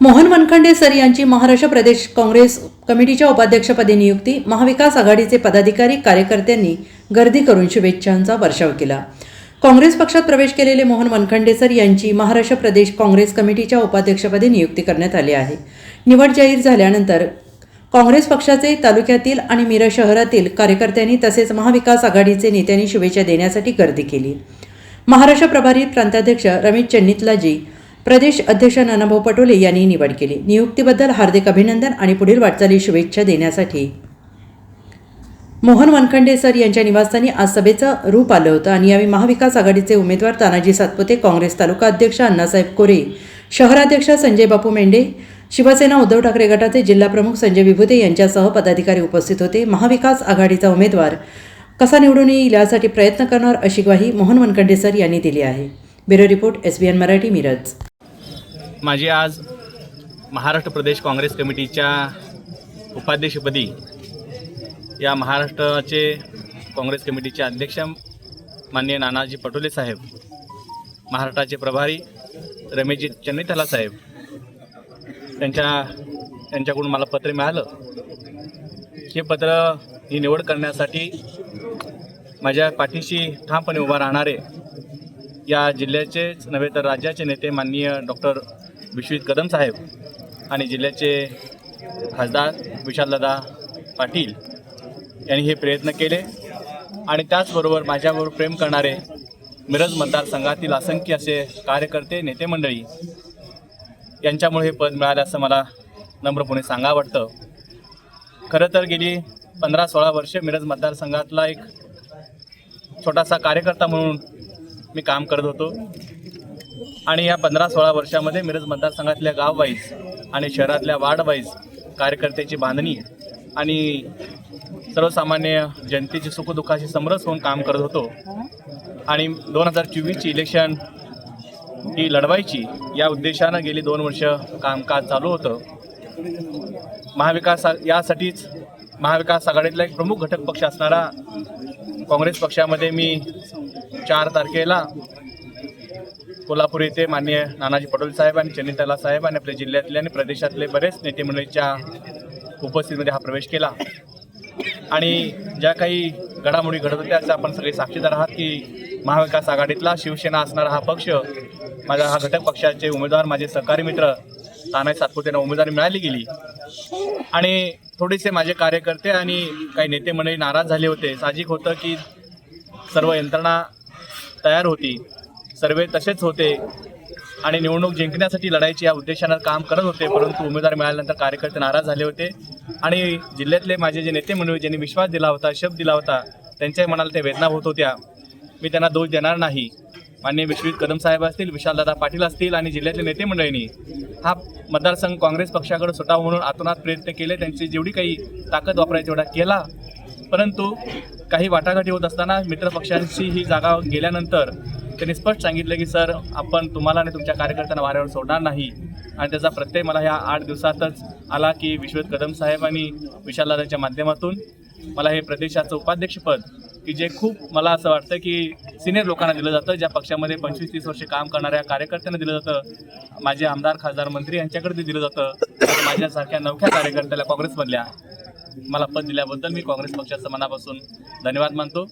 Mohan Wankhede sir यांची महाराष्ट्र प्रदेश काँग्रेस कमिटीच्या उपाध्यक्षपदी नियुक्ती महाविकास आघाडीचे पदाधिकारी कार्यकर्त्यांनी गर्दी करून शुभेच्छांचा वर्षाव केला. काँग्रेस पक्षात प्रवेश केलेले मोहन वनखंडे सर यांची महाराष्ट्र प्रदेश काँग्रेस कमिटीच्या उपाध्यक्षपदी नियुक्ती करण्यात आली आहे. निवड जाहीर झाल्यानंतर काँग्रेस पक्षाचे तालुक्यातील आणि मिरज शहरातील कार्यकर्त्यांनी तसेच महाविकास आघाडीचे नेत्यांनी शुभेच्छा देण्यासाठी गर्दी केली. महाराष्ट्र प्रभारी प्रांताध्यक्ष रमेश चन्नितलाजी प्रदेश अध्यक्ष नानाभाऊ पटोले यांनी निवड केली. नियुक्तीबद्दल हार्दिक अभिनंदन आणि पुढील वाटचाली शुभेच्छा देण्यासाठी. मोहन वनखंडे सर यांच्या निवासस्थानी आज सभेचं रूप आलं होतं आणि यावेळी महाविकास आघाडीचे उमेदवार तानाजी सातपुते काँग्रेस तालुका अध्यक्ष अण्णासाहेब कोरे शहराध्यक्ष संजय बापू मेंढे शिवसेना उद्धव ठाकरे गटाचे जिल्हाप्रमुख संजय विभूते यांच्यासह पदाधिकारी उपस्थित होते. महाविकास आघाडीचा उमेदवार कसा निवडून येईल यासाठी प्रयत्न करणार अशी ग्वाही मोहन वनखंडे सर यांनी दिली आहे. Bureau report S B N Marathi Miraj. माझी आज महाराष्ट्र प्रदेश काँग्रेस कमिटीच्या उपाध्यक्षपदी या महाराष्ट्राचे काँग्रेस कमिटीचे अध्यक्ष माननीय नानाजी पटोले साहेब महाराष्ट्राचे प्रभारी रमेशजी चन्नीथला साहेब त्यांच्या त्यांच्याकडून मला पत्र मिळालं. हे पत्र ही निवड करण्यासाठी माझ्या पाठीशी ठामपणे उभा राहणारे या जिल्ह्याचेच नव्हे तर राज्याचे नेते माननीय डॉक्टर विश्वित कदम साहेब आणि जिल्ह्याचे खासदार विशालदादा पाटील यांनी हे प्रयत्न केले. आणि त्याचबरोबर माझ्याबरोबर प्रेम करणारे मिरज मतदारसंघातील असंख्य असे कार्यकर्ते नेते मंडळी यांच्यामुळे हे पद मिळालं असं मला नम्रपणे सांगा वाटतं. खरं तर गेली पंधरा सोळा वर्ष मिरज मतदारसंघातला एक छोटासा कार्यकर्ता म्हणून मी काम करत होतो. आणि या पंधरा सोळा वर्षामध्ये मिरज मतदारसंघातल्या गाव वाईज आणि शहरातल्या वार्ड वाईज कार्यकर्त्याची बांधणी आणि सर्वसामान्य जनतेची सुखदुःखाशी समरस होऊन काम करत होतो. आणि दोन हजार चोवीसची इलेक्शन ही लढवायची या उद्देशानं गेली दोन वर्ष कामकाज चालू होतं. महाविकास यासाठीच महाविकास आघाडीतला एक प्रमुख घटक पक्ष असणारा काँग्रेस पक्षामध्ये मी चार तारखेला कोल्हापूर येथे माननीय नानाजी पटोले साहेब आणि चन्नीतला साहेब आणि आपल्या जिल्ह्यातले आणि प्रदेशातले बरेच नेते मंडळीच्या उपस्थितीमध्ये हा प्रवेश केला. आणि ज्या काही घडामोडी घडत होत्या त्याचा आपण सगळे साक्षीदार आहात की महाविकास आघाडीतला शिवसेना असणारा हा पक्ष माझा हा घटक पक्षाचे उमेदवार माझे सहकारी मित्र तानाजी सातपुतेंना उमेदवारी मिळाली गेली. आणि थोडेसे माझे कार्यकर्ते आणि काही नेते मंडळी नाराज झाले होते. साहजिक होतं की सर्व यंत्रणा तयार होती. सर्वे तसेच होते आणि निवडणूक जिंकण्यासाठी लढायची या उद्देशानं काम करत होते परंतु उमेदवार मिळाल्यानंतर कार्यकर्ते नाराज झाले होते. आणि जिल्ह्यातले माझे जे नेते मंडळी ज्यांनी विश्वास दिला होता शब्द दिला होता त्यांच्या मनाला ते वेदना होत होत्या. मी त्यांना दोष देणार नाही. माननीय विश्वजित कदम साहेब असतील विशालदादा पाटील असतील आणि जिल्ह्यातले नेते मंडळींनी. हा मतदारसंघ काँग्रेस पक्षाकडे स्वतः म्हणून आतोनात प्रयत्न केले त्यांची जेवढी काही ताकद वापरायची तेवढा केला. परंतु काही वाटाघाटी होत असताना मित्रपक्षांची ही जागा गेल्यानंतर त्यांनी स्पष्ट सांगितलं की सर आपण तुम्हाला आणि तुमच्या कार्यकर्त्यांना वाऱ्यावर सोडणार नाही. आणि त्याचा प्रत्यय मला ह्या आठ दिवसातच आला की विश्वत कदम साहेब आणि विशालदादाच्या माध्यमातून मला हे प्रदेशाचं उपाध्यक्षपद की जे खूप मला असं वाटतं की सिनियर लोकांना दिलं जातं ज्या पक्षामध्ये पंचवीस तीस वर्षे काम करणाऱ्या कार्यकर्त्यांना दिलं जातं माझे आमदार खासदार मंत्री यांच्याकडे ते दिलं जातं माझ्यासारख्या नवख्या कार्यकर्त्याला काँग्रेसमधल्या मला पद दिल्याबद्दल मी काँग्रेस पक्षाचं मनापासून धन्यवाद मानतो.